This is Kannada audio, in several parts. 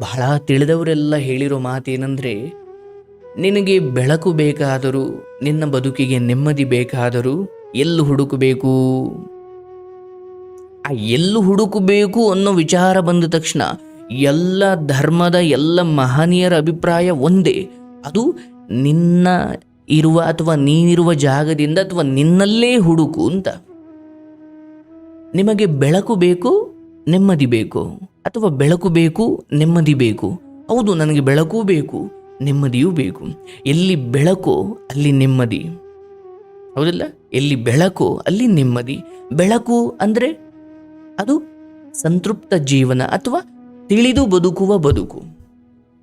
ಬಹಳ ತಿಳಿದವರೆಲ್ಲ ಹೇಳಿರೋ ಮಾತೇನೆಂದರೆ, ನಿನಗೆ ಬೆಳಕು ಬೇಕಾದರೂ, ನಿನ್ನ ಬದುಕಿಗೆ ನೆಮ್ಮದಿ ಬೇಕಾದರೂ ಎಲ್ಲಿ ಹುಡುಕಬೇಕು? ಆ ಎಲ್ಲಿ ಹುಡುಕಬೇಕು ಅನ್ನೋ ವಿಚಾರ ಬಂದ ತಕ್ಷಣ ಎಲ್ಲ ಧರ್ಮದ, ಎಲ್ಲ ಮಹನೀಯರ ಅಭಿಪ್ರಾಯ ಒಂದೇ. ಅದು ನಿನ್ನ ಇರುವ ಅಥವಾ ನೀನಿರುವ ಜಾಗದಿಂದ ಅಥವಾ ನಿನ್ನಲ್ಲೇ ಹುಡುಕು ಅಂತ. ನಿಮಗೆ ಬೆಳಕು ಬೇಕು, ನೆಮ್ಮದಿ ಬೇಕು. ಅಥವಾ ಬೆಳಕು ಬೇಕು, ನೆಮ್ಮದಿ ಬೇಕು. ಹೌದು, ನನಗೆ ಬೆಳಕು ಬೇಕು, ನೆಮ್ಮದಿಯೂ ಬೇಕು. ಎಲ್ಲಿ ಬೆಳಕು, ಅಲ್ಲಿ ನೆಮ್ಮದಿ. ಹೌದಲ್ಲ? ಎಲ್ಲಿ ಬೆಳಕು, ಅಲ್ಲಿ ನೆಮ್ಮದಿ. ಬೆಳಕು ಅಂದರೆ ಅದು ಸಂತೃಪ್ತ ಜೀವನ ಅಥವಾ ತಿಳಿದು ಬದುಕುವ ಬದುಕು.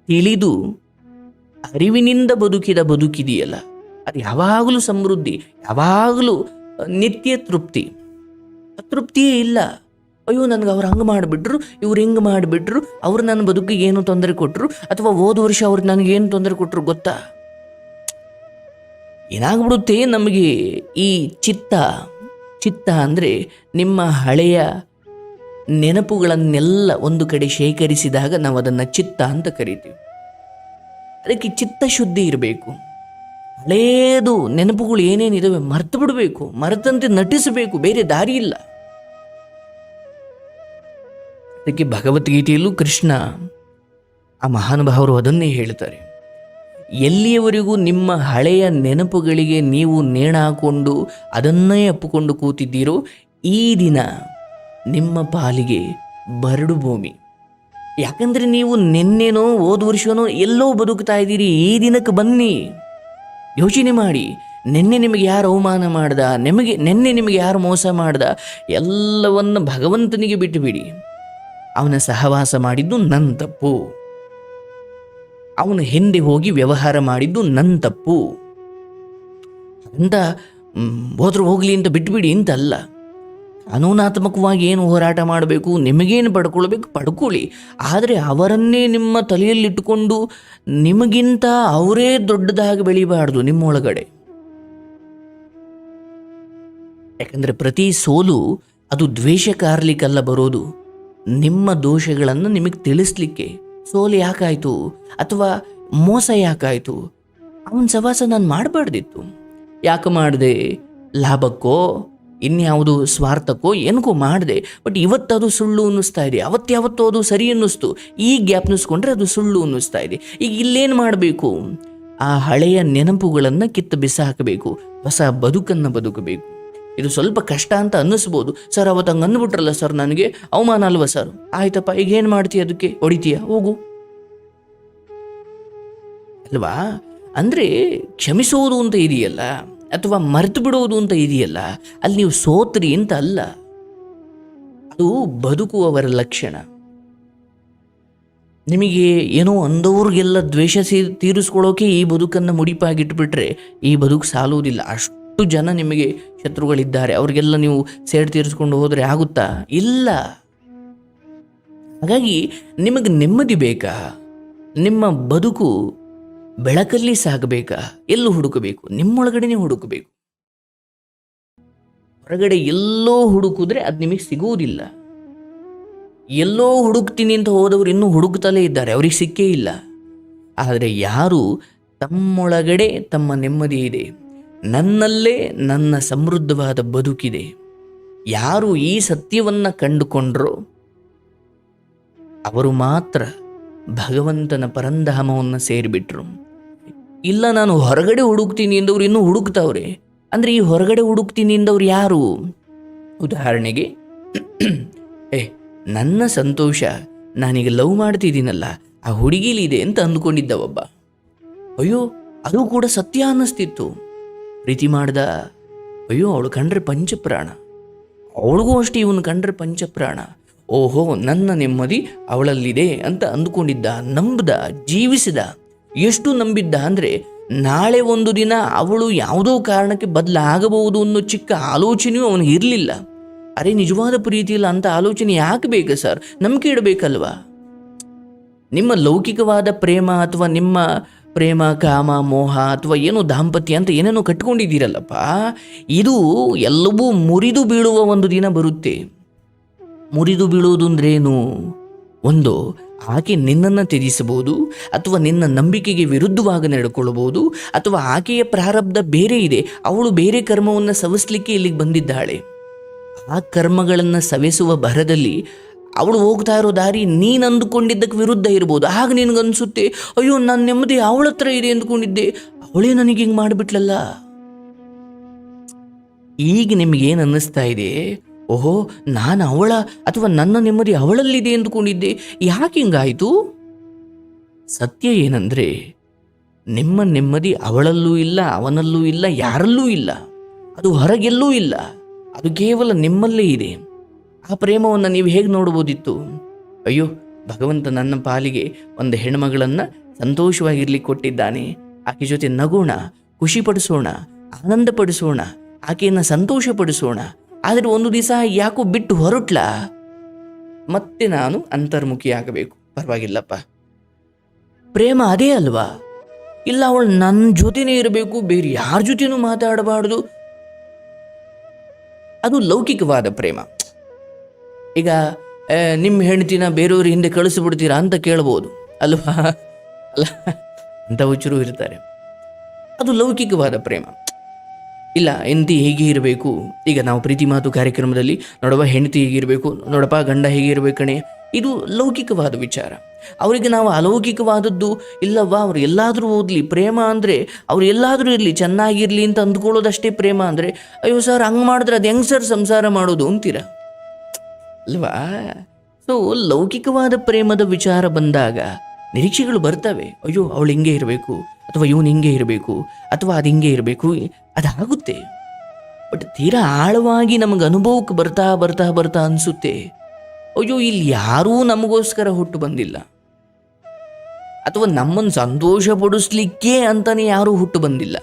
ತಿಳಿದು ಅರಿವಿನಿಂದ ಬದುಕಿದ ಬದುಕಿದೆಯಲ್ಲ. ಅದು ಯಾವಾಗಲೂ ಸಮೃದ್ಧಿ, ಯಾವಾಗಲೂ ನಿತ್ಯ ತೃಪ್ತಿ. ಅತೃಪ್ತಿಯೇ ಇಲ್ಲ. ಅಯ್ಯೋ, ನನಗೆ ಅವ್ರು ಹಂಗೆ ಮಾಡಿಬಿಟ್ರು, ಇವ್ರು ಹಿಂಗೆ ಮಾಡಿಬಿಟ್ರು, ಅವ್ರು ನನ್ನ ಬದುಕಿಗೆ ಏನು ತೊಂದರೆ ಕೊಟ್ಟರು ಅಥವಾ ಹೋದ ವರ್ಷ ಅವ್ರು ನನಗೇನು ತೊಂದರೆ ಕೊಟ್ಟರು ಗೊತ್ತಾ? ಏನಾಗ್ಬಿಡುತ್ತೆ ನಮಗೆ ಈ ಚಿತ್ತ? ಚಿತ್ತ ಅಂದರೆ ನಿಮ್ಮ ಹಳೆಯ ನೆನಪುಗಳನ್ನೆಲ್ಲ ಒಂದು ಕಡೆ ಶೇಖರಿಸಿದಾಗ ನಾವು ಅದನ್ನು ಚಿತ್ತ ಅಂತ ಕರಿತೀವಿ. ಅದಕ್ಕೆ ಚಿತ್ತ ಶುದ್ಧಿ ಇರಬೇಕು. ಹಳೇದು ನೆನಪುಗಳು ಏನೇನಿದಾವೆ ಮರೆತು ಬಿಡಬೇಕು ಮರೆತಂತೆ ನಟಿಸಬೇಕು, ಬೇರೆ ದಾರಿ ಇಲ್ಲ. ಅದಕ್ಕೆ ಭಗವದ್ಗೀತೆಯಲ್ಲೂ ಕೃಷ್ಣ ಆ ಮಹಾನುಭಾವರು ಅದನ್ನೇ ಹೇಳ್ತಾರೆ. ಎಲ್ಲಿಯವರೆಗೂ ನಿಮ್ಮ ಹಳೆಯ ನೆನಪುಗಳಿಗೆ ನೀವು ನೇಣ ಹಾಕೊಂಡು ಅದನ್ನೇ ಅಪ್ಪಿಕೊಂಡು ಕೂತಿದ್ದೀರೋ ಈ ದಿನ ನಿಮ್ಮ ಪಾಲಿಗೆ ಬರಡು ಭೂಮಿ. ಯಾಕಂದರೆ ನೀವು ನಿನ್ನೆನೋ ಹೋದ ವರ್ಷನೋ ಎಲ್ಲೋ ಬದುಕ್ತಾ ಇದ್ದೀರಿ, ಈ ದಿನಕ್ಕೆ ಬನ್ನಿ. ಯೋಚನೆ ಮಾಡಿ, ನಿನ್ನೆ ನಿಮಗೆ ಯಾರು ಅವಮಾನ ಮಾಡ್ದ, ನಿಮಗೆ ನಿನ್ನೆ ನಿಮಗೆ ಯಾರು ಮೋಸ ಮಾಡ್ದ, ಎಲ್ಲವನ್ನು ಭಗವಂತನಿಗೆ ಬಿಟ್ಟುಬಿಡಿ ಅವನ ಸಹವಾಸ ಮಾಡಿದ್ದು ನನ್ನ ತಪ್ಪು. ಅವನು ಹಿಂದೆ ಹೋಗಿ ವ್ಯವಹಾರ ಮಾಡಿದ್ದು ನನ್ನ ತಪ್ಪು. ಅಂತ ಹೋದ್ರೂ ಹೋಗಲಿ ಅಂತ ಬಿಟ್ಬಿಡಿ ಅಂತ ಅಲ್ಲ ಕಾನೂನಾತ್ಮಕವಾಗಿ ಏನು ಹೋರಾಟ ಮಾಡಬೇಕು, ನಿಮಗೇನು ಪಡ್ಕೊಳ್ಬೇಕು, ಪಡ್ಕೊಳ್ಳಿ. ಆದರೆ ಅವರನ್ನೇ ನಿಮ್ಮ ತಲೆಯಲ್ಲಿಟ್ಟುಕೊಂಡು ನಿಮಗಿಂತ ಅವರೇ ದೊಡ್ಡದಾಗಿ ಬೆಳಿಬಾರ್ದು ನಿಮ್ಮೊಳಗಡೆ. ಯಾಕಂದರೆ ಪ್ರತಿ ಸೋಲು ಅದು ದ್ವೇಷ ಕಾರ್ಲಿಕ್ಕಲ್ಲ ಬರೋದು. ನಿಮ್ಮ ದೋಷಗಳನ್ನು ನಿಮಗೆ ತಿಳಿಸ್ಲಿಕ್ಕೆ. ಸೋಲು ಯಾಕಾಯಿತು? ಅಥವಾ ಮೋಸ ಯಾಕಾಯಿತು? ಅವನ ಸವಾಸ ನಾನು ಮಾಡಬಾರ್ದಿತ್ತು. ಯಾಕೆ ಮಾಡಿದೆ? ಲಾಭಕ್ಕೋ? ಇನ್ಯಾವುದು ಸ್ವಾರ್ಥಕ್ಕೋ? ಏನಕ್ಕೋ ಮಾಡಿದೆ. ಬಟ್ ಇವತ್ತದು ಸುಳ್ಳು ಅನ್ನಿಸ್ತಾ ಇದೆ. ಅವತ್ಯಾವತ್ತೋ ಅದು ಸರಿ ಅನ್ನಿಸ್ತು. ಈ ಗ್ಯಾಪ್ ನಿಸ್ಕೊಂಡ್ರೆ ಅದು ಸುಳ್ಳು ಅನ್ನಿಸ್ತಾ ಇದೆ. ಈಗ ಇಲ್ಲೇನು ಮಾಡಬೇಕು? ಆ ಹಳೆಯ ನೆನಪುಗಳನ್ನು ಕಿತ್ತು ಬಿಸಾಕಬೇಕು. ಹೊಸ ಬದುಕನ್ನು ಬದುಕಬೇಕು. ಇದು ಸ್ವಲ್ಪ ಕಷ್ಟ ಅಂತ ಅನ್ನಿಸ್ಬೋದು. ಸರ್, ಅವತ್ತು ಹಂಗೆ ಅಂದ್ಬಿಟ್ರಲ್ಲ ಸರ್ ನನಗೆ. ಅವಮಾನ ಅಲ್ವಾ ಸರ್? ಆಯ್ತಪ್ಪ, ಈಗ ಏನು ಮಾಡ್ತೀಯ ಅದಕ್ಕೆ ಹೊಡಿತೀಯ? ಹೋಗು. ಅಲ್ವಾ? ಅಂದರೆ ಕ್ಷಮಿಸೋದು ಅಂತ ಇದೆಯಲ್ಲ? ಅಥವಾ ಮರೆತು ಬಿಡೋದು ಅಂತ ಇದೆಯಲ್ಲ? ಅಲ್ಲಿ ನೀವು ಸೋತ್ರಿ ಅಂತ ಅಲ್ಲ. ಅದು ಬದುಕುವವರ ಲಕ್ಷಣ. ನಿಮಗೆ ಏನೋ ಅಂದವ್ರಿಗೆಲ್ಲ ದ್ವೇಷ ಸೇ ತೀರಿಸ್ಕೊಳ್ಳೋಕೆ ಈ ಬದುಕನ್ನು ಮುಡಿಪಾಗಿಟ್ಬಿಟ್ರೆ ಈ ಬದುಕು ಸಾಲುವುದಿಲ್ಲ ಅಷ್ಟು ಜನ ನಿಮಗೆ ಶತ್ರುಗಳಿದ್ದಾರೆ. ಅವರಿಗೆಲ್ಲ ನೀವು ಸೇಡ್ ತೀರಿಸ್ಕೊಂಡು ಹೋದರೆ ಆಗುತ್ತಾ? ಇಲ್ಲ. ಹಾಗಾಗಿ ನಿಮಗೆ ನೆಮ್ಮದಿ ಬೇಕಾ? ನಿಮ್ಮ ಬದುಕು ಬೆಳಕಲ್ಲಿ ಸಾಗಬೇಕಾ? ಎಲ್ಲೂ ಹುಡುಕಬೇಕು? ನಿಮ್ಮೊಳಗಡೆನೇ ಹುಡುಕಬೇಕು? ಹೊರಗಡೆ ಎಲ್ಲೋ ಹುಡುಕಿದ್ರೆ ಅದು ನಿಮಗೆ ಸಿಗುವುದಿಲ್ಲ. ಎಲ್ಲೋ ಹುಡುಕ್ತೀನಿ ಅಂತ ಹೋದವರು ಇನ್ನೂ ಹುಡುಕ್ತಲೇ ಇದ್ದಾರೆ. ಅವ್ರಿಗೆ ಸಿಕ್ಕೇ ಇಲ್ಲ. ಆದರೆ ಯಾರು ತಮ್ಮೊಳಗಡೆ ತಮ್ಮ ನೆಮ್ಮದಿ ಇದೆ. ನನ್ನಲ್ಲೇ ನನ್ನ ಸಮೃದ್ಧವಾದ ಬದುಕಿದೆ. ಯಾರು ಈ ಸತ್ಯವನ್ನು ಕಂಡುಕೊಂಡ್ರೋ ಅವರು ಮಾತ್ರ ಭಗವಂತನ ಪರಂಧಾಮವನ್ನು ಸೇರಿಬಿಟ್ರು. ಇಲ್ಲ, ನಾನು ಹೊರಗಡೆ ಹುಡುಕ್ತೀನಿ ಎಂದವ್ರು ಇನ್ನೂ ಹುಡುಕ್ತಾವ್ರೆ. ಅಂದರೆ ಈ ಹೊರಗಡೆ ಹುಡುಕ್ತೀನಿ ಎಂದವ್ರು ಯಾರು? ಉದಾಹರಣೆಗೆ, ಏ, ನನ್ನ ಸಂತೋಷ, ನಾನೀಗ ಲವ್ ಮಾಡ್ತಿದ್ದೀನಲ್ಲ, ಆ ಹುಡುಗಿಲಿದೆ ಅಂತ ಅಂದ್ಕೊಂಡಿದ್ದ ಒಬ್ಬ ಅಯ್ಯೋ, ಅದು ಕೂಡ ಸತ್ಯ ಅನ್ನಿಸ್ತಿತ್ತು. ಪ್ರೀತಿ ಮಾಡ್ದ, ಅಯ್ಯೋ, ಅವಳು ಕಂಡ್ರೆ ಪಂಚಪ್ರಾಣ. ಅವಳಿಗೂ ಅಷ್ಟೇ ಇವನು ಕಂಡ್ರೆ ಪಂಚಪ್ರಾಣ. ಓಹೋ, ನನ್ನ ನೆಮ್ಮದಿ ಅವಳಲ್ಲಿದೆ ಅಂತ ಅಂದುಕೊಂಡಿದ್ದ, ನಂಬ್ದ, ಜೀವಿಸಿದ, ಎಷ್ಟು ನಂಬಿದ್ದ ಅಂದರೆ, ನಾಳೆ ಒಂದು ದಿನ ಅವಳು ಯಾವುದೋ ಕಾರಣಕ್ಕೆ ಬದಲಾಗಬಹುದು ಅನ್ನೋ ಚಿಕ್ಕ ಆಲೋಚನೆಯೂ ಅವನಿಗೆ ಇರಲಿಲ್ಲ. ಅರೆ, ನಿಜವಾದ ಪ್ರೀತಿಯಿಲ್ಲ ಅಂತ ಆಲೋಚನೆ ಯಾಕೆ ಬೇಕು ಸರ್? ನಂಬಿಕೆ ಇಡಬೇಕಲ್ವಾ? ನಿಮ್ಮ ಲೌಕಿಕವಾದ ಪ್ರೇಮ ಅಥವಾ ನಿಮ್ಮ ಪ್ರೇಮ, ಕಾಮ, ಮೋಹ ಅಥವಾ ಏನು ದಾಂಪತ್ಯ ಅಂತ ಏನೇನೋ ಕಟ್ಕೊಂಡಿದ್ದೀರಲ್ಲಪ್ಪ, ಇದು ಎಲ್ಲವೂ ಮುರಿದು ಬೀಳುವ ಒಂದು ದಿನ ಬರುತ್ತೆ. ಮುರಿದು ಬೀಳುವುದು ಅಂದ್ರೇನು ಒಂದು, ಆಕೆ ನಿನ್ನನ್ನು ತ್ಯಜಿಸಬಹುದು ಅಥವಾ ನಿನ್ನ ನಂಬಿಕೆಗೆ ವಿರುದ್ಧವಾಗಿ ನಡ್ಕೊಳ್ಬಹುದು ಅಥವಾ ಆಕೆಯ ಪ್ರಾರಬ್ಧ ಬೇರೆ ಇದೆ, ಅವಳು ಬೇರೆ ಕರ್ಮವನ್ನು ಸವಿಸ್ಲಿಕ್ಕೆ ಇಲ್ಲಿಗೆ ಬಂದಿದ್ದಾಳೆ. ಆ ಕರ್ಮಗಳನ್ನು ಸವೆಸುವ ಭರದಲ್ಲಿ ಅವಳು ಹೋಗ್ತಾ ಇರೋ ದಾರಿ ನೀನು ಅಂದುಕೊಂಡಿದ್ದಕ್ಕೆ ವಿರುದ್ಧ ಇರ್ಬೋದು. ಆಗ ನಿನಗನ್ಸುತ್ತೆ, ಅಯ್ಯೋ ನನ್ನ ನೆಮ್ಮದಿ ಅವಳ ಹತ್ರ ಇದೆ ಅಂದ್ಕೊಂಡಿದ್ದೆ. ಅವಳೇ ನನಗೆ ಹಿಂಗೆ ಮಾಡಿಬಿಟ್ಲಲ್ಲ. ಈಗ ನಿಮಗೇನು ಅನ್ನಿಸ್ತಾ ಇದೆ, ಓಹೋ, ನಾನು ಅವಳ ಅಥವಾ ನನ್ನ ನೆಮ್ಮದಿ ಅವಳಲ್ಲಿದೆ ಅಂದುಕೊಂಡಿದ್ದೆ. ಯಾಕೆ ಹಿಂಗಾಯಿತು? ಸತ್ಯ ಏನಂದ್ರೆ, ನಿಮ್ಮ ನೆಮ್ಮದಿ ಅವಳಲ್ಲೂ ಇಲ್ಲ, ಅವನಲ್ಲೂ ಇಲ್ಲ, ಯಾರಲ್ಲೂ ಇಲ್ಲ. ಅದು ಹೊರಗೆಲ್ಲೂ ಇಲ್ಲ. ಅದು ಕೇವಲ ನಿಮ್ಮಲ್ಲೇ ಇದೆ. ಆ ಪ್ರೇಮವನ್ನು ನೀವು ಹೇಗೆ ನೋಡ್ಬೋದಿತ್ತು? ಅಯ್ಯೋ, ಭಗವಂತ ನನ್ನ ಪಾಲಿಗೆ ಒಂದು ಹೆಣ್ಮಗಳನ್ನು ಸಂತೋಷವಾಗಿರ್ಲಿಕ್ಕೆ ಕೊಟ್ಟಿದ್ದಾನೆ. ಆಕೆ ಜೊತೆ ನಗೋಣ ಖುಷಿ ಪಡಿಸೋಣ ಆನಂದ ಪಡಿಸೋಣ ಆಕೆಯನ್ನು ಸಂತೋಷ ಪಡಿಸೋಣ ಆದರೆ ಒಂದು ದಿವಸ ಯಾಕೋ ಬಿಟ್ಟು ಹೊರಟ್ಲಾ? ಮತ್ತೆ ನಾನು ಅಂತರ್ಮುಖಿ ಆಗಬೇಕು ಪರವಾಗಿಲ್ಲಪ್ಪ. ಪ್ರೇಮ ಅದೇ ಅಲ್ವಾ? ಇಲ್ಲ, ಅವಳು ನನ್ನ ಜೊತೆನೇ ಇರಬೇಕು, ಬೇರೆ ಯಾರ ಜೊತೆನೂ ಮಾತಾಡಬಾರ್ದು. ಅದು ಲೌಕಿಕವಾದ ಪ್ರೇಮ. ಈಗ ನಿಮ್ಮ ಹೆಂಡತಿನ ಬೇರೆಯವ್ರ ಹಿಂದೆ ಕಳಿಸಿಬಿಡ್ತೀರಾ ಅಂತ ಕೇಳ್ಬೋದು. ಅಲ್ವಾ? ಅಲ್ಲ, ಅಂತ ಹುಚ್ಚರು ಇರ್ತಾರೆ. ಅದು ಲೌಕಿಕವಾದ ಪ್ರೇಮ. ಇಲ್ಲ, ಹೆಂಡತಿ ಹೇಗೆ ಇರಬೇಕು? ಈಗ ನಾವು ಪ್ರೀತಿ ಮಾತು ಕಾರ್ಯಕ್ರಮದಲ್ಲಿ ನೋಡಪ್ಪ ಹೆಂಡತಿ ಹೇಗಿರಬೇಕು ನೋಡಪ್ಪ, ಗಂಡ ಹೇಗೆ ಇರಬೇಕು ಕಣೆ? ಇದು ಲೌಕಿಕವಾದ ವಿಚಾರ. ಅವರಿಗೆ ನಾವು ಅಲೌಕಿಕವಾದದ್ದು ಇಲ್ಲವ್ವ, ಅವ್ರು ಎಲ್ಲಾದರೂ ಓದಲಿ. ಪ್ರೇಮ ಅಂದರೆ, ಅವ್ರು ಎಲ್ಲಾದರೂ ಇರಲಿ, ಚೆನ್ನಾಗಿರಲಿ ಅಂತ ಅಂದ್ಕೊಳ್ಳೋದಷ್ಟೇ ಪ್ರೇಮ ಅಂದರೆ, ಅಯ್ಯೋ ಸರ್, ಹಂಗೆ ಮಾಡಿದ್ರೆ ಅದು ಹೆಂಗೆ ಸರ್ ಸಂಸಾರ ಮಾಡೋದು? ಅಂತೀರ? ಅಲ್ವಾ? ಸೊ ಲೌಕಿಕವಾದ ಪ್ರೇಮದ ವಿಚಾರ ಬಂದಾಗ ನಿರೀಕ್ಷೆಗಳು ಬರ್ತವೆ. ಅಯ್ಯೋ, ಅವಳು ಹಿಂಗೆ ಇರಬೇಕು, ಅಥವಾ ಇವನು ಹಿಂಗೆ ಇರಬೇಕು, ಅಥವಾ ಅದು ಹಿಂಗೆ ಇರಬೇಕು, ಅದಾಗುತ್ತೆ. ಬಟ್ ತೀರಾ ಆಳವಾಗಿ ನಮಗೆ ಅನುಭವಕ್ಕೆ ಬರ್ತಾ ಬರ್ತಾ ಬರ್ತಾ ಅನಿಸುತ್ತೆ, ಅಯ್ಯೋ, ಇಲ್ಲಿ ಯಾರೂ ನಮಗೋಸ್ಕರ ಹುಟ್ಟು ಬಂದಿಲ್ಲ. ಅಥವಾ ನಮ್ಮನ್ನು ಸಂತೋಷ ಪಡಿಸ್ಲಿಕ್ಕೆ ಅಂತಾನೆ ಯಾರೂ ಹುಟ್ಟು ಬಂದಿಲ್ಲ.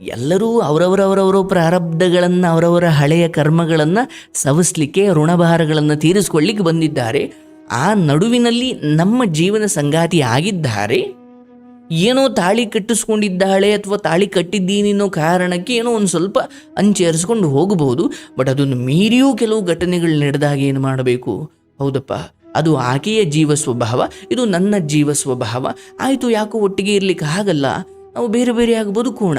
ಎಲ್ಲರೂ ಅವರವರವರವರ ಪ್ರಾರಬ್ಧಗಳನ್ನು, ಅವರವರ ಹಳೆಯ ಕರ್ಮಗಳನ್ನು ಸವಿಸ್ಲಿಕ್ಕೆ, ಋಣಭಾರಗಳನ್ನು ತೀರಿಸ್ಕೊಳ್ಳಿಕ್ಕೆ ಬಂದಿದ್ದಾರೆ. ಆ ನಡುವಿನಲ್ಲಿ ನಮ್ಮ ಜೀವನ ಸಂಗಾತಿ ಆಗಿದ್ದಾರೆ. ಏನೋ ತಾಳಿ ಕಟ್ಟಿಸ್ಕೊಂಡಿದ್ದಾಳೆ ಅಥವಾ ತಾಳಿ ಕಟ್ಟಿದ್ದೀನಿ ಅನ್ನೋ ಕಾರಣಕ್ಕೆ ಏನೋ ಒಂದು ಸ್ವಲ್ಪ ಅಂಚೇರಿಸ್ಕೊಂಡು ಹೋಗಬಹುದು ಬಟ್ ಅದನ್ನು ಮೀರಿಯೂ ಕೆಲವು ಘಟನೆಗಳು ನಡೆದಾಗ ಏನು ಮಾಡಬೇಕು? ಹೌದಪ್ಪ, ಅದು ಆಕೆಯ ಜೀವ ಸ್ವಭಾವ ಇದು ನನ್ನ ಜೀವ ಸ್ವಭಾವ ಆಯಿತು, ಯಾಕೋ ಒಟ್ಟಿಗೆ ಇರಲಿಕ್ಕೆ ಆಗಲ್ಲ. ನಾವು ಬೇರೆ ಬೇರೆಯಾಗಿ ಬದುಕೋಣ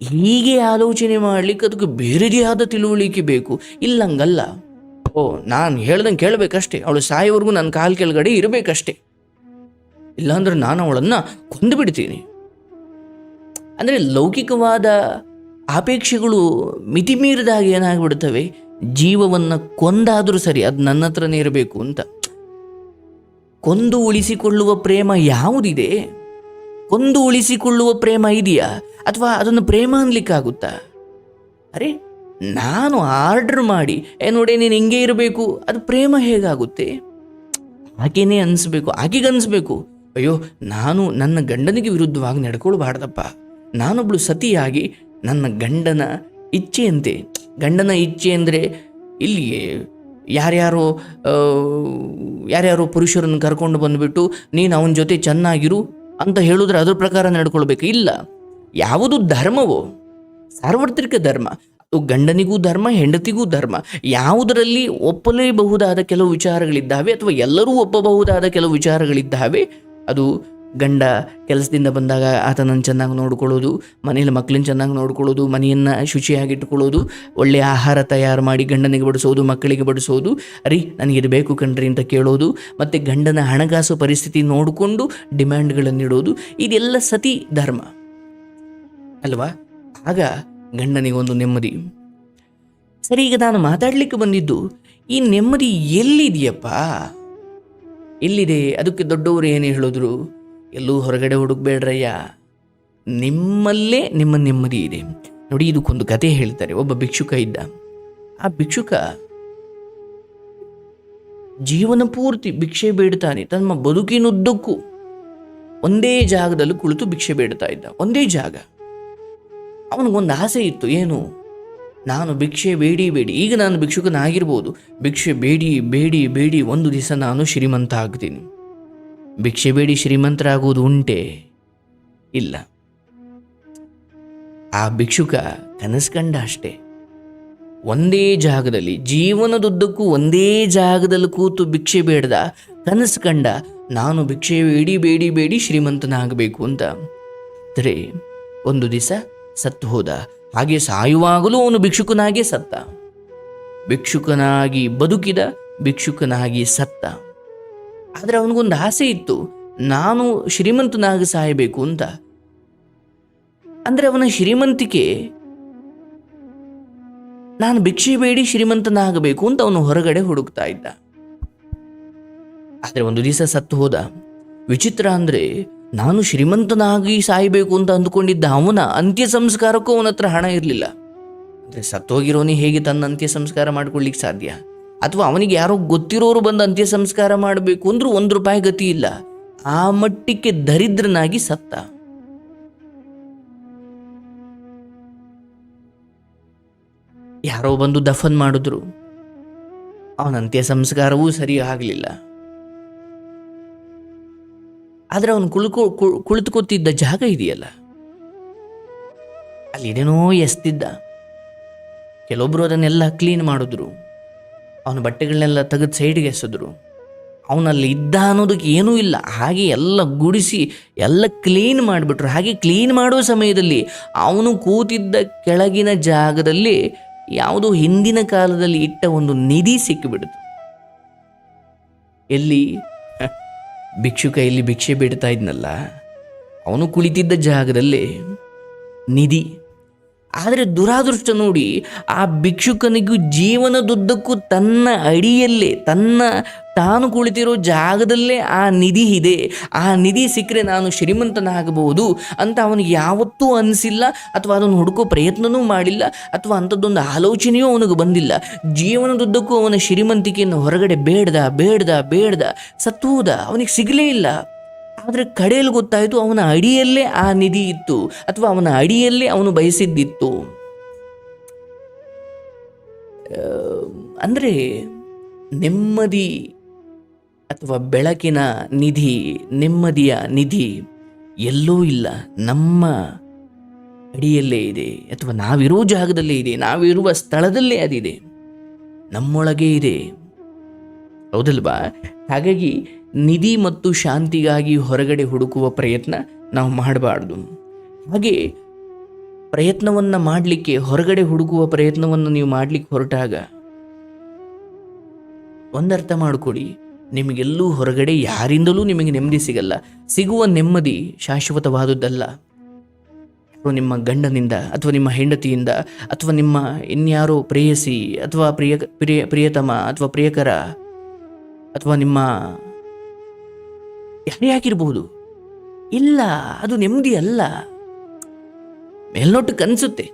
ಹೀಗೆ ಆಲೋಚನೆ ಮಾಡ್ಲಿಕ್ಕೆ ಅದಕ್ಕೆ ಬೇರೆದೇ ಆದ ತಿಳುವಳಿಕೆ ಬೇಕು. ಇಲ್ಲಂಗಲ್ಲ. ಓ, ನಾನು ಹೇಳ್ದಂಗೆ ಕೇಳಬೇಕಷ್ಟೇ. ಅವಳು ಸಾಯೋವರೆಗೂ ನನ್ನ ಕಾಲು ಕೆಳಗಡೆ ಇರಬೇಕಷ್ಟೇ. ಇಲ್ಲಾಂದ್ರೆ ನಾನು ಅವಳನ್ನು ಕೊಂದು ಬಿಡ್ತೀನಿ ಅಂದರೆ ಲೌಕಿಕವಾದ ಆಪೇಕ್ಷೆಗಳು ಮಿತಿ ಮೀರಿದಾಗ ಏನಾಗ್ಬಿಡ್ತವೆ? ಜೀವವನ್ನು ಕೊಂದಾದರೂ ಸರಿ, ಅದು ನನ್ನ ಹತ್ರನೇ ಇರಬೇಕು ಅಂತ. ಕೊಂದು ಉಳಿಸಿಕೊಳ್ಳುವ ಪ್ರೇಮ ಯಾವುದಿದೆ? ಕೊಂದು ಉಳಿಸಿಕೊಳ್ಳುವ ಪ್ರೇಮ ಇದೆಯಾ? ಅಥವಾ ಅದನ್ನು ಪ್ರೇಮ ಅನ್ಲಿಕ್ಕಾಗುತ್ತಾ? ಅರೆ, ನಾನು ಆರ್ಡರ್ ಮಾಡಿ, ಏ ನೋಡಿ, ನೀನು ಹಿಂಗೆ ಇರಬೇಕು, ಅದು ಪ್ರೇಮ ಹೇಗಾಗುತ್ತೆ? ಆಕೆನೇ ಅನಿಸ್ಬೇಕು ಆಕೆಗೆ ಅನಿಸ್ಬೇಕು. ಅಯ್ಯೋ, ನಾನು ನನ್ನ ಗಂಡನಿಗೆ ವಿರುದ್ಧವಾಗಿ ನಡ್ಕೊಳ್ಬಾರ್ದಪ್ಪ. ನಾನೊಬ್ಳು ಸತಿಯಾಗಿ ನನ್ನ ಗಂಡನ ಇಚ್ಛೆಯಂತೆ. ಗಂಡನ ಇಚ್ಛೆ ಅಂದರೆ ಇಲ್ಲಿ ಯಾರ್ಯಾರೋ ಯಾರ್ಯಾರೋ ಪುರುಷರನ್ನು ಕರ್ಕೊಂಡು ಬಂದುಬಿಟ್ಟು ನೀನು ಅವನ ಜೊತೆ ಚೆನ್ನಾಗಿರು ಅಂತ ಹೇಳಿದ್ರೆ ಅದ್ರ ಪ್ರಕಾರ ನಡ್ಕೊಳ್ಬೇಕು. ಇಲ್ಲ, ಯಾವುದು ಧರ್ಮವೋ ಸಾರ್ವತ್ರಿಕ ಧರ್ಮ, ಅದು ಗಂಡನಿಗೂ ಧರ್ಮ, ಹೆಂಡತಿಗೂ ಧರ್ಮ, ಯಾವುದರಲ್ಲಿ ಒಪ್ಪಲೇಬಹುದಾದ ಕೆಲವು ವಿಚಾರಗಳಿದ್ದಾವೆ ಅಥವಾ ಎಲ್ಲರೂ ಒಪ್ಪಬಹುದಾದ ಕೆಲವು ವಿಚಾರಗಳಿದ್ದಾವೆ, ಅದು ಗಂಡ ಕೆಲಸದಿಂದ ಬಂದಾಗ ಆತನನ್ನು ಚೆನ್ನಾಗಿ ನೋಡ್ಕೊಳ್ಳೋದು ಮನೇಲಿ ಮಕ್ಕಳನ್ನ ಚೆನ್ನಾಗಿ ನೋಡ್ಕೊಳ್ಳೋದು, ಮನೆಯನ್ನು ಶುಚಿಯಾಗಿಟ್ಕೊಳ್ಳೋದು ಒಳ್ಳೆಯ ಆಹಾರ ತಯಾರು ಮಾಡಿ ಗಂಡನಿಗೆ ಬಡಿಸೋದು, ಮಕ್ಕಳಿಗೆ ಬಡಿಸೋದು. ಅರಿ ನನಗಿದು ಬೇಕು ಕಣ್ರಿ ಅಂತ ಕೇಳೋದು, ಮತ್ತು ಗಂಡನ ಹಣಕಾಸು ಪರಿಸ್ಥಿತಿ ನೋಡಿಕೊಂಡು ಡಿಮ್ಯಾಂಡ್ಗಳನ್ನಿಡೋದು ಇದೆಲ್ಲ ಸತಿ ಧರ್ಮ. ಅಲ್ವಾ? ಆಗ ಗಂಡನಿಗೊಂದು ನೆಮ್ಮದಿ. ಸರಿ, ಈಗ ನಾನು ಮಾತಾಡಲಿಕ್ಕೆ ಬಂದಿದ್ದು, ಈ ನೆಮ್ಮದಿ ಎಲ್ಲಿದೆಯಪ್ಪ? ಎಲ್ಲಿದೆ? ಅದಕ್ಕೆ ದೊಡ್ಡವರು ಏನು ಹೇಳಿದ್ರು? ಎಲ್ಲೂ ಹೊರಗಡೆ ಹುಡುಕ್ಬೇಡ್ರಯ್ಯ. ನಿಮ್ಮಲ್ಲೇ ನಿಮ್ಮ ನೆಮ್ಮದಿ ಇದೆ. ನೋಡಿ, ಇದಕ್ಕೊಂದು ಕತೆ ಹೇಳ್ತಾರೆ. ಒಬ್ಬ ಭಿಕ್ಷುಕ ಇದ್ದ. ಆ ಭಿಕ್ಷುಕ ಜೀವನ ಪೂರ್ತಿ ಭಿಕ್ಷೆ ಬೇಡ್ತಾನೆ. ತಮ್ಮ ಬದುಕಿನುದ್ದಕ್ಕೂ ಒಂದೇ ಜಾಗದಲ್ಲಿ ಕುಳಿತು ಭಿಕ್ಷೆ ಬೇಡ್ತಾ ಇದ್ದ. ಒಂದೇ ಜಾಗ. ಅವನಿಗೊಂದು ಆಸೆ ಇತ್ತು. ಏನು? ನಾನು ಭಿಕ್ಷೆ ಬೇಡಿ ಬೇಡಿ. ಈಗ ನಾನು ಭಿಕ್ಷುಕನಾಗಿರ್ಬೋದು. ಭಿಕ್ಷೆ ಬೇಡಿ ಬೇಡಿ ಬೇಡಿ. ಒಂದು ದಿವಸ ನಾನು ಶ್ರೀಮಂತ ಆಗ್ತೀನಿ. ಭಿಕ್ಷೆ ಬೇಡಿ ಶ್ರೀಮಂತರಾಗುವುದು ಉಂಟೆ? ಇಲ್ಲ. ಆ ಭಿಕ್ಷುಕ ಕನಸು ಕಂಡ ಅಷ್ಟೇ. ಒಂದೇ ಜಾಗದಲ್ಲಿ, ಜೀವನದುದ್ದಕ್ಕೂ ಒಂದೇ ಜಾಗದಲ್ಲಿ ಕೂತು ಭಿಕ್ಷೆ ಬೇಡದ ಕನಸು ಕಂಡ ನಾನು ಭಿಕ್ಷೆ ಬೇಡಿ ಬೇಡಿ ಬೇಡಿ ಶ್ರೀಮಂತನಾಗಬೇಕು ಅಂತ. ಆದರೆ ಒಂದು ದಿವಸ ಸತ್ತು ಹೋದ. ಹಾಗೆ ಸಾಯುವಾಗಲೂ ಅವನು ಭಿಕ್ಷುಕನಾಗೇ ಸತ್ತ. ಭಿಕ್ಷುಕನಾಗಿ ಬದುಕಿದ, ಭಿಕ್ಷುಕನಾಗಿ ಸತ್ತ. ಆದರೆ ಅವನಿಗೊಂದು ಆಸೆ ಇತ್ತು, ನಾನು ಶ್ರೀಮಂತನಾಗಿ ಸಾಯಬೇಕು ಅಂತ. ಅಂದರೆ ಅವನ ಶ್ರೀಮಂತಿಕೆ, ನಾನು ಭಿಕ್ಷೆ ಬೇಡಿ ಶ್ರೀಮಂತನಾಗಬೇಕು ಅಂತ ಅವನು ಹೊರಗಡೆ ಹುಡುಕ್ತಾ ಇದ್ದ. ಆದರೆ ಒಂದು ದಿವಸ ಸತ್ತು ಹೋದ. ವಿಚಿತ್ರ ಅಂದರೆ ನಾನು ಶ್ರೀಮಂತನಾಗಿ ಸಾಯಬೇಕು ಅಂತ ಅಂದುಕೊಂಡಿದ್ದ ಅವನ ಅಂತ್ಯ ಸಂಸ್ಕಾರಕ್ಕೂ ಅವನ ಹತ್ರ ಹಣ ಇರಲಿಲ್ಲ. ಅಂದರೆ ಸತ್ತೋಗಿರೋನಿ ಹೇಗೆ ತನ್ನ ಅಂತ್ಯ ಸಂಸ್ಕಾರ ಮಾಡ್ಕೊಳ್ಳಿಕ್ಕೆ ಸಾಧ್ಯ? ಅಥವಾ ಅವನಿಗೆ ಯಾರೋ ಗೊತ್ತಿರೋರು ಬಂದು ಅಂತ್ಯ ಸಂಸ್ಕಾರ ಮಾಡಬೇಕು ಅಂದ್ರೂ ಒಂದು ರೂಪಾಯಿ ಗತಿ ಇಲ್ಲ. ಆ ಮಟ್ಟಿಗೆ ದರಿದ್ರನಾಗಿ ಸತ್ತ. ಯಾರೋ ಬಂದು ದಫನ್ ಮಾಡಿದ್ರು. ಅವನ ಅಂತ್ಯ ಸಂಸ್ಕಾರವೂ ಸರಿ ಆಗಲಿಲ್ಲ ಆದರೆ ಅವನು ಕುಳ್ಕೊ ಕುಳಿತುಕೊತಿದ್ದ ಜಾಗ ಇದೆಯಲ್ಲ? ಅಲ್ಲಿ ಏನೇನೋ ಎಸ್ತಿದ್ದ. ಕೆಲವೊಬ್ರು ಅದನ್ನೆಲ್ಲ ಕ್ಲೀನ್ ಮಾಡಿದ್ರು. ಅವನ ಬಟ್ಟೆಗಳನ್ನೆಲ್ಲ ತೆಗೆದು ಸೈಡ್ಗೆ ಎಸೆದ್ರು. ಅವನಲ್ಲಿ ಇದ್ದ ಅನ್ನೋದಕ್ಕೆ ಏನೂ ಇಲ್ಲ. ಹಾಗೆ ಎಲ್ಲ ಗುಡಿಸಿ, ಎಲ್ಲ ಕ್ಲೀನ್ ಮಾಡಿಬಿಟ್ರು. ಹಾಗೆ ಕ್ಲೀನ್ ಮಾಡೋ ಸಮಯದಲ್ಲಿ ಅವನು ಕೂತಿದ್ದ ಕೆಳಗಿನ ಜಾಗದಲ್ಲಿ ಯಾವುದೋ ಹಿಂದಿನ ಕಾಲದಲ್ಲಿ ಇಟ್ಟ ಒಂದು ನಿಧಿ ಸಿಕ್ಕಿಬಿಡ್ತು. ಎಲ್ಲಿ? ಭಿಕ್ಷುಕ ಕೈಯಲ್ಲಿ ಭಿಕ್ಷೆ ಬಿಡ್ತಾ ಇದ್ನಲ್ಲ. ಅವನು ಕುಳಿತಿದ್ದ ಜಾಗದಲ್ಲಿ ನಿಧಿ ಆದರೆ ದುರಾದೃಷ್ಟ ನೋಡಿ, ಆ ಭಿಕ್ಷುಕನಿಗೂ ಜೀವನದುದ್ದಕ್ಕೂ ತನ್ನ ಅಡಿಯಲ್ಲೇ, ತನ್ನ ತಾನು ಕುಳಿತಿರೋ ಜಾಗದಲ್ಲೇ ಆ ನಿಧಿ ಇದೆ. ಆ ನಿಧಿ ಸಿಕ್ಕರೆ ನಾನು ಶ್ರೀಮಂತನಾಗಬಹುದು. ಅಂತ ಅವನಿಗೆ ಯಾವತ್ತೂ ಅನಿಸಿಲ್ಲ, ಅಥವಾ ಅದನ್ನು ಹುಡುಕೋ ಪ್ರಯತ್ನವೂ ಮಾಡಿಲ್ಲ, ಅಥವಾ ಅಂಥದ್ದೊಂದು ಆಲೋಚನೆಯೂ ಅವನಿಗೆ ಬಂದಿಲ್ಲ. ಜೀವನದುದ್ದಕ್ಕೂ ಅವನ ಶ್ರೀಮಂತಿಕೆಯನ್ನು ಹೊರಗಡೆ ಬೇಡ್ದ ಬೇಡ್ದ ಬೇಡ್ದ ಸತ್ತುವುದ ಅವನಿಗೆ ಸಿಗಲೇ ಇಲ್ಲ. ಆದರೆ ಕಡೆಯಲ್ಲಿ ಗೊತ್ತಾಯಿತು ಅವನ ಅಡಿಯಲ್ಲೇ ಆ ನಿಧಿ ಇತ್ತು ಅಥವಾ ಅವನ ಅಡಿಯಲ್ಲೇ ಅವನು ಬಯಸಿದ್ದಿತ್ತು. ಅಂದರೆ ನೆಮ್ಮದಿ ಅಥವಾ ಬೆಳಕಿನ ನಿಧಿ, ನೆಮ್ಮದಿಯ ನಿಧಿ ಎಲ್ಲೂ ಇಲ್ಲ. ನಮ್ಮ ಅಡಿಯಲ್ಲೇ ಇದೆ ಅಥವಾ ನಾವಿರೋ ಜಾಗದಲ್ಲೇ ಇದೆ, ನಾವಿರುವ ಸ್ಥಳದಲ್ಲೇ ಅದಿದೆ. ನಮ್ಮೊಳಗೆ ಇದೆ. ಹೌದಲ್ವಾ? ಹಾಗಾಗಿ ನಿಧಿ ಮತ್ತು ಶಾಂತಿಗಾಗಿ ಹೊರಗಡೆ ಹುಡುಕುವ ಪ್ರಯತ್ನ ನಾವು ಮಾಡಬಾರ್ದು. ಹಾಗೆ ಪ್ರಯತ್ನವನ್ನು ಮಾಡಲಿಕ್ಕೆ, ಹೊರಗಡೆ ಹುಡುಕುವ ಪ್ರಯತ್ನವನ್ನು ನೀವು ಮಾಡಲಿಕ್ಕೆ ಹೊರಟಾಗ ಒಂದರ್ಥ ಮಾಡಿಕೊಡಿ, ನಿಮಗೆಲ್ಲೂ ಹೊರಗಡೆ ಯಾರಿಂದಲೂ ನಿಮಗೆ ನೆಮ್ಮದಿ ಸಿಗಲ್ಲ. ಸಿಗುವ ನೆಮ್ಮದಿ ಶಾಶ್ವತವಾದುದಲ್ಲ ಅಥವಾ ನಿಮ್ಮ ಗಂಡನಿಂದ, ಅಥವಾ ನಿಮ್ಮ ಹೆಂಡತಿಯಿಂದ, ಅಥವಾ ನಿಮ್ಮ ಇನ್ಯಾರೋ ಪ್ರೇಯಸಿ, ಅಥವಾ ಪ್ರಿಯ ಪ್ರಿಯ, ಪ್ರಿಯತಮ, ಅಥವಾ ಪ್ರಿಯಕರ, ಅಥವಾ ನಿಮ್ಮ ಯಾರೇ ಆಗಿರ್ಬೋದು ಇಲ್ಲ, ಅದು ನೆಮ್ಮದಿ ಅಲ್ಲ. ಮೇಲ್ನೋಟಕ್ಕೆ ಅನಿಸುತ್ತೆ.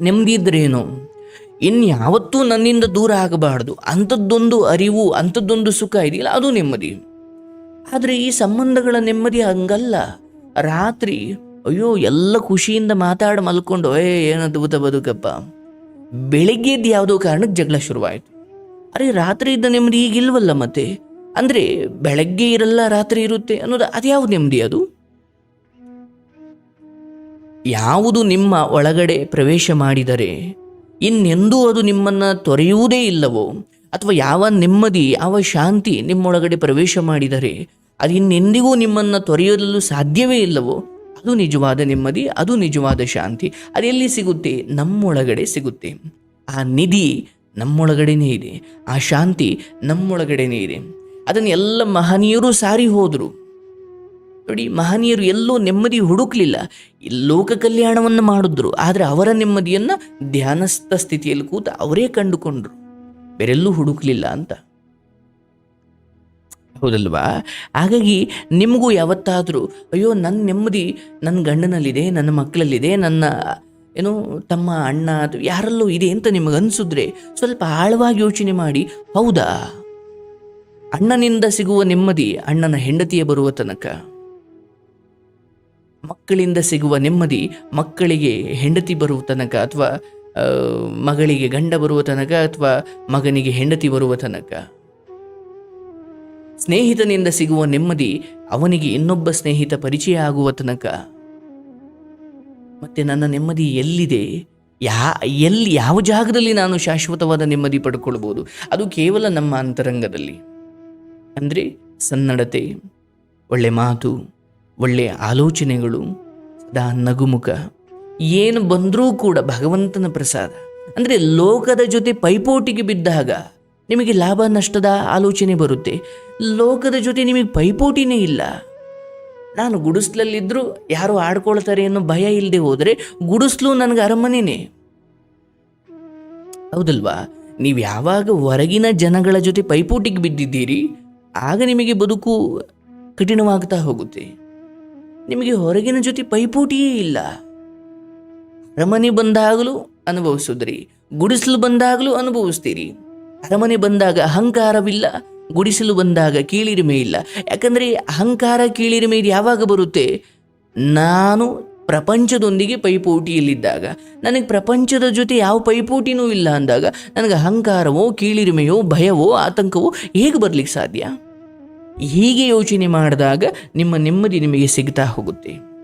ನೆಮ್ಮದಿ ಇದ್ರೇನು? ಇನ್ಯಾವತ್ತೂ ನನ್ನಿಂದ ದೂರ ಆಗಬಾರ್ದು. ಅಂಥದ್ದೊಂದು ಅರಿವು, ಅಂಥದ್ದೊಂದು ಸುಖ ಇದೆಯಲ್ಲ, ಅದು ನೆಮ್ಮದಿ. ಆದರೆ ಈ ಸಂಬಂಧಗಳ ನೆಮ್ಮದಿ ಹಂಗಲ್ಲ. ರಾತ್ರಿ, ಅಯ್ಯೋ, ಎಲ್ಲ ಖುಷಿಯಿಂದ ಮಾತಾಡಿ ಮಲ್ಕೊಂಡು, ಏ, ಏನು ಅದ್ಭುತ ಬದುಕಪ್ಪ. ಬೆಳಿಗ್ಗೆದ್ದು ಯಾವುದೋ ಕಾರಣಕ್ಕೆ ಜಗಳ ಶುರುವಾಯಿತು. ಅರೆ, ರಾತ್ರಿ ಇದ್ದ ನೆಮ್ಮದಿ ಈಗಿಲ್ವಲ್ಲ ಮತ್ತೆ? ಅಂದರೆ ಬೆಳಗ್ಗೆ ಇರಲ್ಲ, ರಾತ್ರಿ ಇರುತ್ತೆ ಅನ್ನೋದು ಅದ್ಯಾವ ನೆಮ್ಮದಿ ಅದು? ಯಾವುದು ನಿಮ್ಮ ಒಳಗಡೆ ಪ್ರವೇಶ ಮಾಡಿದರೆ, ಇನ್ನೆಂದೂ ಅದು ನಿಮ್ಮನ್ನು ತೊರೆಯುವುದೇ ಇಲ್ಲವೋ? ಅಥವಾ ಯಾವ ನೆಮ್ಮದಿ, ಯಾವ ಶಾಂತಿ ನಿಮ್ಮೊಳಗಡೆ ಪ್ರವೇಶ ಮಾಡಿದರೆ, ಅದು ಇನ್ನೆಂದಿಗೂ ನಿಮ್ಮನ್ನು ತೊರೆಯಲು ಸಾಧ್ಯವೇ ಇಲ್ಲವೋ? ಅದು ನಿಜವಾದ ನೆಮ್ಮದಿ, ಅದು ನಿಜವಾದ ಶಾಂತಿ. ಅದೆಲ್ಲಿ ಸಿಗುತ್ತೆ? ನಮ್ಮೊಳಗಡೆ ಸಿಗುತ್ತೆ. ಆ ನಿಧಿ ನಮ್ಮೊಳಗಡೆನೇ ಇದೆ. ಆ ಶಾಂತಿ ನಮ್ಮೊಳಗಡೆನೇ ಇದೆ. ಅದನ್ನು ಎಲ್ಲ ಮಹನೀಯರು ಸಾರಿ ಹೋದರು. ನೋಡಿ, ಮಹನೀಯರು ಎಲ್ಲೂ ನೆಮ್ಮದಿ ಹುಡುಕಲಿಲ್ಲ. ಲೋಕ ಕಲ್ಯಾಣವನ್ನು ಮಾಡಿದ್ರು. ಆದರೆ ಅವರ ನೆಮ್ಮದಿಯನ್ನು ಧ್ಯಾನಸ್ಥ ಸ್ಥಿತಿಯಲ್ಲಿ ಕೂತು ಅವರೇ ಕಂಡುಕೊಂಡ್ರು. ಬೇರೆಲ್ಲೂ ಹುಡುಕಲಿಲ್ಲ ಅಂತ. ಹೌದಲ್ವಾ? ಹಾಗಾಗಿ ನಿಮಗೂ ಯಾವತ್ತಾದರೂ, ಅಯ್ಯೋ ನನ್ನ ನೆಮ್ಮದಿ ನನ್ನ ಗಂಡನಲ್ಲಿದೆ, ನನ್ನ ಮಕ್ಕಳಲ್ಲಿದೆ ನನ್ನ, ಏನು, ತಮ್ಮ ಅಣ್ಣ ಅದು ಯಾರಲ್ಲೂ ಇದೆ ಅಂತ ನಿಮಗೆ ಸ್ವಲ್ಪ ಆಳವಾಗಿ ಯೋಚನೆ ಮಾಡಿ. ಹೌದಾ? ಅಣ್ಣನಿಂದ ಸಿಗುವ ನೆಮ್ಮದಿ ಅಣ್ಣನ ಹೆಂಡತಿಯ ಬರುವ ತನಕ. ಮಕ್ಕಳಿಂದ ಸಿಗುವ ನೆಮ್ಮದಿ ಮಕ್ಕಳಿಗೆ ಹೆಂಡತಿ ಬರುವ ತನಕ ಅಥವಾ ಮಗಳಿಗೆ ಗಂಡ ಬರುವ ತನಕ ಅಥವಾ ಮಗನಿಗೆ ಹೆಂಡತಿ ಬರುವ ತನಕ. ಸ್ನೇಹಿತನಿಂದ ಸಿಗುವ ನೆಮ್ಮದಿ ಅವನಿಗೆ ಇನ್ನೊಬ್ಬ ಸ್ನೇಹಿತ ಪರಿಚಯ ಆಗುವ ತನಕ. ಮತ್ತೆ ನನ್ನ ನೆಮ್ಮದಿ ಎಲ್ಲಿದೆ? ಯಾ, ಎಲ್ಲಿ, ಯಾವ ಜಾಗದಲ್ಲಿ ನಾನು ಶಾಶ್ವತವಾದ ನೆಮ್ಮದಿ ಪಡ್ಕೊಳ್ಬೋದು? ಅದು ಕೇವಲ ನಮ್ಮ ಅಂತರಂಗದಲ್ಲಿ. ಅಂದರೆ ಸನ್ನಡತೆ, ಒಳ್ಳೆ ಮಾತು ಒಳ್ಳೆಯ ಆಲೋಚನೆಗಳು, ಸದಾ ನಗುಮುಖ. ಏನು ಬಂದರೂ ಕೂಡ ಭಗವಂತನ ಪ್ರಸಾದ. ಅಂದರೆ ಲೋಕದ ಜೊತೆ ಪೈಪೋಟಿಗೆ ಬಿದ್ದಾಗ ನಿಮಗೆ ಲಾಭ, ನಷ್ಟದ ಆಲೋಚನೆ ಬರುತ್ತೆ. ಲೋಕದ ಜೊತೆ ನಿಮಗೆ ಪೈಪೋಟಿನೇ ಇಲ್ಲ. ನಾನು ಗುಡಿಸ್ಲಲ್ಲಿದ್ದರೂ ಯಾರು ಆಡ್ಕೊಳ್ತಾರೆ ಅನ್ನೋ ಭಯ ಇಲ್ಲದೆ ಹೋದರೆ ಗುಡಿಸ್ಲು ನನಗೆ ಅರಮನೆನೇ. ಹೌದಲ್ವಾ? ನೀವು ಯಾವಾಗ ಹೊರಗಿನ ಜನಗಳ ಜೊತೆ ಪೈಪೋಟಿಗೆ ಬಿದ್ದಿದ್ದೀರಿ ಆಗ ನಿಮಗೆ ಬದುಕು ಕಠಿಣವಾಗ್ತಾ ಹೋಗುತ್ತೆ. ನಿಮಗೆ ಹೊರಗಿನ ಜೊತೆ ಪೈಪೋಟಿಯೇ ಇಲ್ಲ. ಅರಮನೆ ಬಂದಾಗಲೂ ಅನುಭವಿಸಿದ್ರಿ. ಗುಡಿಸಲು ಬಂದಾಗಲೂ ಅನುಭವಿಸ್ತೀರಿ. ಅರಮನೆ ಬಂದಾಗ ಅಹಂಕಾರವಿಲ್ಲ, ಗುಡಿಸಲು ಬಂದಾಗ ಕೀಳಿರಿಮೆ ಇಲ್ಲ. ಯಾಕಂದರೆ ಅಹಂಕಾರ, ಕೀಳಿರಿಮೆ ಯಾವಾಗ ಬರುತ್ತೆ? ನಾನು ಪ್ರಪಂಚದೊಂದಿಗೆ ಪೈಪೋಟಿಯಲ್ಲಿದ್ದಾಗ. ನನಗೆ ಪ್ರಪಂಚದ ಜೊತೆ ಯಾವ ಪೈಪೋಟಿನೂ ಇಲ್ಲ ಅಂದಾಗ, ನನಗೆ ಅಹಂಕಾರವೋ, ಕೀಳಿರಿಮೆಯೋ, ಭಯವೋ, ಆತಂಕವೋ ಹೇಗೆ ಬರಲಿಕ್ಕೆ ಸಾಧ್ಯ? ಹೀಗೆ ಯೋಚನೆ ಮಾಡಿದಾಗ ನಿಮ್ಮ ನೆಮ್ಮದಿ ನಿಮಗೆ ಸಿಗ್ತಾ ಹೋಗುತ್ತೆ.